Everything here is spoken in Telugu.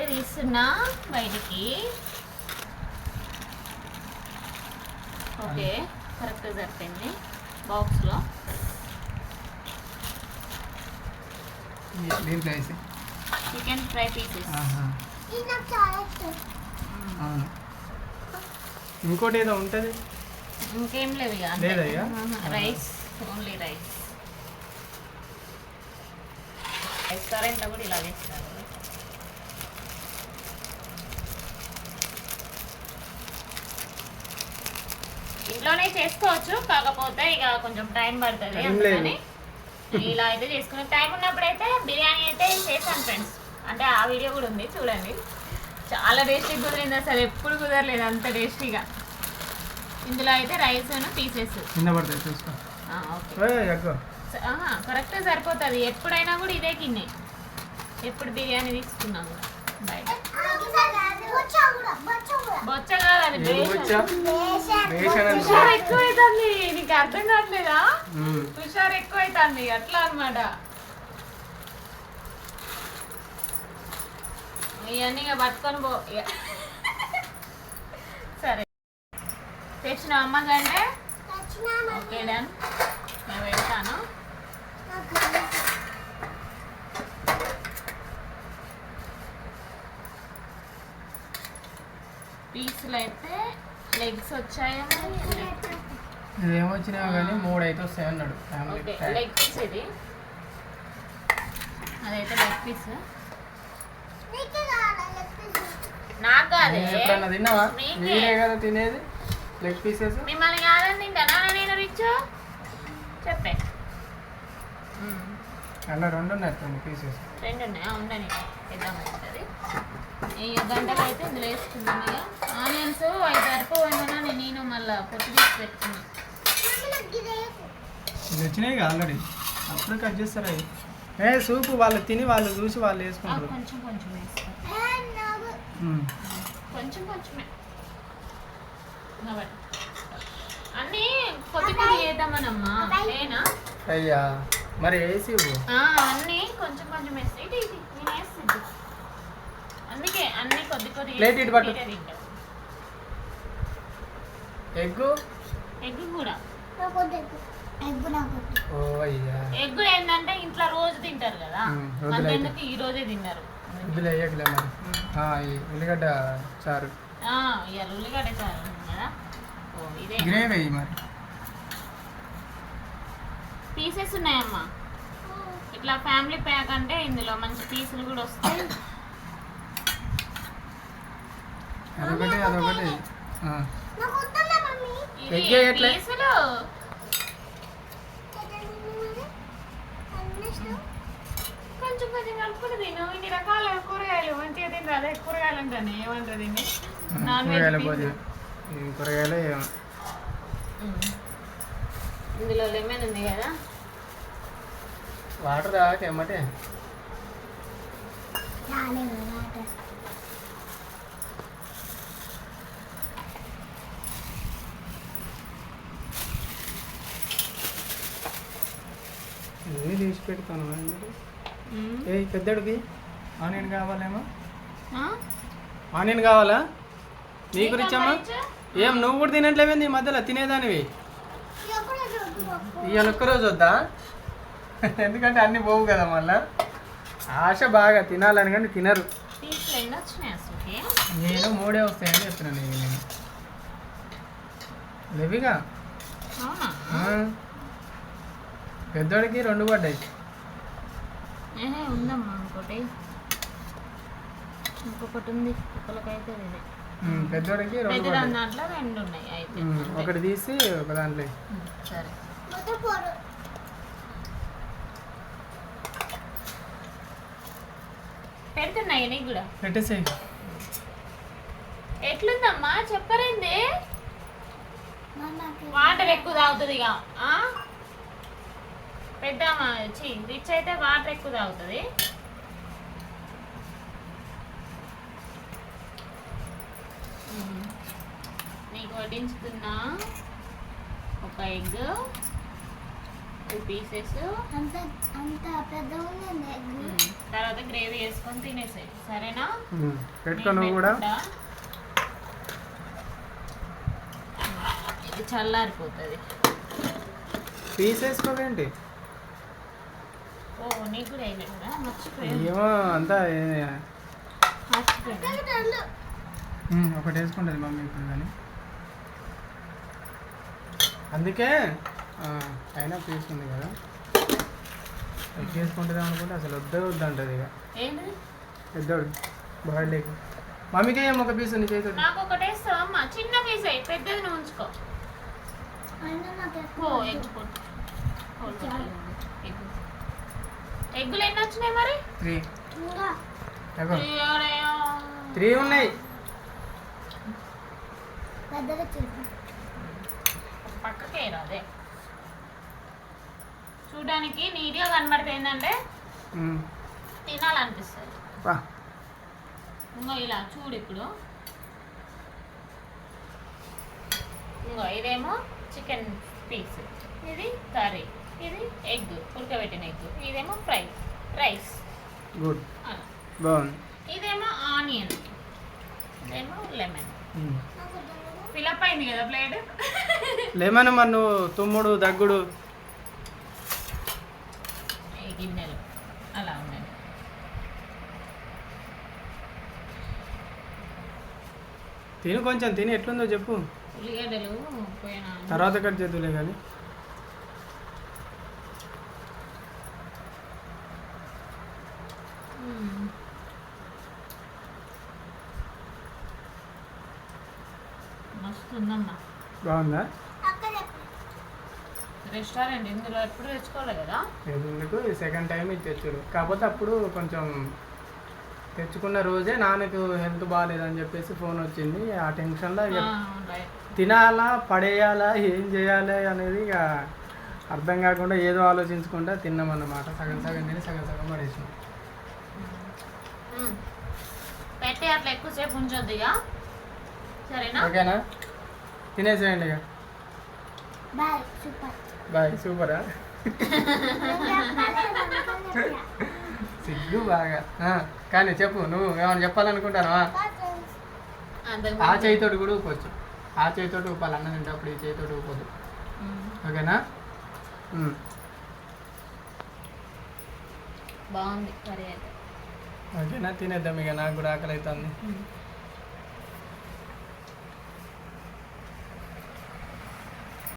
అయితే తీస్తున్నా బయటికి. ఓకే కరెక్ట్ సరిపోయింది. బాక్స్లో. చికెన్ ఫ్రై పీసెస్ ఇంకోటి ఏదో ఉంటుంది? ఇంకేం లేవు ఇక? రైస్. Only rice. రెస్టారెంట్లో కూడా ఇలా చేస్తారు. ఇంట్లోనే చేసుకోవచ్చు. కాకపోతే ఇక కొంచెం టైం పడుతుంది. అందుకని ఇలా అయితే చేసుకునే టైం ఉన్నప్పుడైతే బిర్యానీ అయితే చేశాను ఫ్రెండ్స్. అంటే ఆ వీడియో కూడా ఉంది చూడండి. చాలా టేస్టీగా కుదిరింది అసలు ఎప్పుడు కుదరలేదు అంత టేస్టీగా. ఇందులో అయితే రైస్ పీసెస్ కరెక్ట్ సరిపోతుంది. ఎప్పుడైనా కూడా ఇదే కిన్నే ఎప్పుడు బిర్యానీ తీసుకున్నాము బయట. కూడా. బొచ్చ కాదు అది హుషారు ఎక్కువ అవుతుంది నీకు అర్థం కావట్లేదా. హుషారు ఎక్కువ అవుతుంది అట్లా అనమాట ఇవన్నీ ఇక పట్టుకొని పో ఇక. సరే. తెచ్చిన అమ్మ కంటే తెచ్చినా ఓకే డన్. నేను నాకు పీసులు అయితే లెగ్స్ వచ్చాయేమో ఏమొచ్చినా కానీ మూడు అయితే వస్తాయి అన్నాడు. లెగ్ పీస్ ఇది. అదైతే లెగ్ పీస్ నీకే కాదే. ఎప్పుడన్నా తిన్నావా? నీకే. మీరే కదా తినేది లెగ్ పీసెస్ మిమ్మల్ని కాదని తింటానా నేను రిచ్. చెప్పే. అలా రెండు ఉన్నాయి పీసెస్ రెండు ఉన్నాయా. ఉండని ఇద్దామంటుంది ఈ గంటలు అయితే ఇందులో వేసుకున్నాను ఇక ఆనియన్స్ అవి సరిపోయినా నేను మళ్ళీ పొట్టు తీసి పెట్టుకున్నాను వచ్చినాయి ఆల్రెడీ. అప్పుడు కట్ చేస్తారు ఏ సూప్ వాళ్ళు తిని వాళ్ళు చూసి వాళ్ళు వేసుకుంటారు. కొంచెం కొంచెం. కొంచెం కొంచెమే. అన్నీ కొద్ది కొద్ది వేద్దామనమ్మా. లేనా అయ్యా మరి వేసి అన్నీ కొంచెం కొంచెం వేస్తే ఇది ఇది నేను వేస్తుంది అందుకే అన్నీ కొద్ది కొద్ది Plate ఇటు పట్టు. అయ్యా. ఎగ్ ఏంటంటే ఇంట్లో రోజు తింటారు కదా. ఎందుకు ఈ రోజే తిన్నారు? ఇందులో వేయకలే మరి. ఉల్లిగడ్డ చారు. ఆ, ఇవాళ ఉల్లిగడ్డ చారు ఉంది కదా. ఓ ఇదే. గ్రేవీ వేయి మరి. పీసెస్ ఉన్నాయమ్మా. ఇట్లా ఫ్యామిలీ ప్యాక్ అంటే ఇందులో మంచి పీసులు కూడా వస్తాయి. అదొకటి అదొకటి. ఎగ్. కొంచెం కొంచెం కలుపుకుని తిను. ఇన్ని రకాల కూరగాయలు మంచిగా తింటారు. అదే కూరగాయలు అంటాను ఏమంటారు దీన్ని? నాన్ వెజ్ కూరగాయలు. ఇందులో లెమన్ ఉంది కదా? వాటర్ తాగక ఏమంటే తీసి పెడతాను. ఏ పెద్దడికి ఆనియన్ కావాలేమో? ఆనియన్ కావాలా? నీ నీకా గురించి అమ్మా మరిచా? ఏం నువ్వు కూడా తినట్లేవేంది ఈ మధ్యలో? తినేదానివి. ఇవాళ ఒక్కరోజు వద్దా? ఎందుకంటే అన్నీ పోవు కదా మళ్ళా. ఆశ బాగా తినాలని కానీ తినరు. నేను మూడే వస్తాయని చెప్తున్నాను నేను. లేవిగా. పెద్దోడికి రెండు పడ్డాయి. ఏహే ఉందమ్మా ఇంకోటి. ఇంకొకటి ఉంది ఒకరికైతే ఇదే. ఉమ్, పెద్దోడికి రెండు దాంట్లో రెండు ఉన్నాయి అయితే. ఒకటి తీసి ఒక దాంట్లో సరే. పెడుతున్నాయి నీకు కూడా? పెట్టేసేయి. ఎట్లుందమ్మా? చెప్పరేంది. మమ్మకి వాటర్ ఎక్కువ తాగుతుంది ఇక. చి రిచ్ అయితే వాటర్ ఎక్కువ తాగుతుంది. నీకు వడ్డించుతున్నా ఒక ఎగ్ టూ పీసెస్. అంత అంత పెద్ద తర్వాత గ్రేవీ వేసుకొని తినేసాయి. సరేనా? ఉమ్. పెట్టుకో నేను నువ్వు కూడా. ఇది చల్లారిపోతుంది. పీస్ వేసుకోవేంటి ఓ నీకు కూడా వేయలేదు కదా మర్చిపోయాను ఏమో అంతా ఏ- ఒకటి వేసుకుంటుంది మమ్మీ ఇప్పుడు కానీ. అందుకే ఆ, అయినా తీసుకుంది కదా. ఎగ్ అనుకుంటే అసలు వద్దే వద్దంటది ఇక ఏంటి పెద్దోడు బాయిల్డ్ ఎగ్ మమ్మీకి ఏమో ఒక పీస్ ఉంది చేతుంది నాకు ఒకటి వేస్తావు అమ్మ? చిన్న పీస్ అయ్యి పెద్దది నువ్వు ఉంచుకో. ఎగ్ ఎగ్గులు ఎన్ని వచ్చినాయి మరి? త్రీ. త్రీ ఉన్నాయి. పక్కకే రాదే. చూడడానికి నీట్గా కనబడితే ఏంటంటే. తినాలనిపిస్తుంది. ఇంకో ఇలా చూడు ఇప్పుడు. ఇంకో ఇదేమో చికెన్ పీస్. ఇది కర్రీ. ఇది ఎగ్ ఉడకబెట్టిన ఎగ్. ఇదేమో ఫ్రై రైస్. గుడ్. బాగుంది. ఇదేమో ఆనియన్. ఇదేమో లెమన్. ఫిలప్ అయింది కదా ప్లేట్? లెమన్ మరి నువ్వు తుమ్ముడు దగ్గుడు? గిన్నెలు. అలా ఉన్నాయి. తిని కొంచెం తిని. ఎట్లుందో చెప్పు. ఉల్లిగడ్డలు పోయినా తర్వాత కట్ చేద్దులే కానీ. బాగుందా? రెస్టారెంట్ ఇందులో ఎప్పుడు తెచ్చుకోవాలి కదా? ఎందుకు? సెకండ్ టైం ఇది తెచ్చుడు. కాకపోతే అప్పుడు కొంచెం తెచ్చుకున్న రోజే నాన్నకు హెల్త్ బాగాలేదని చెప్పేసి ఫోన్ వచ్చింది. ఆ టెన్షన్లో ఇక. తినాలా పడేయాలా ఏం చేయాలి అనేది ఇక అర్థం కాకుండా ఏదో ఆలోచించుకుంటా తిన్నామన్నమాట. సగం సగం తిని సగం సగం. పెట్టి అట్లా ఎక్కువసేపు ఉంచొద్దు ఇక. సరేనా? ఓకేనా? తినేసేయండి ఇక. Boy super. బాయ్ సూపరా? సిగ్గు బాగా. ఆ, కానీ చెప్పు నువ్వు ఏమైనా చెప్పాలనుకుంటానవా? అంతకు ఆ చేయితోటి కూడా ఊపొచ్చు. ఆ చేయితోటి ఊపాలి అన్నం తింటప్పుడు ఈ చేయితోటి ఊపొద్దు. మ్మ్. ఓకేనా. బాగుంది ఓకేనా? తినేద్దాం ఇక నాకు కూడా ఆకలి అవుతుంది.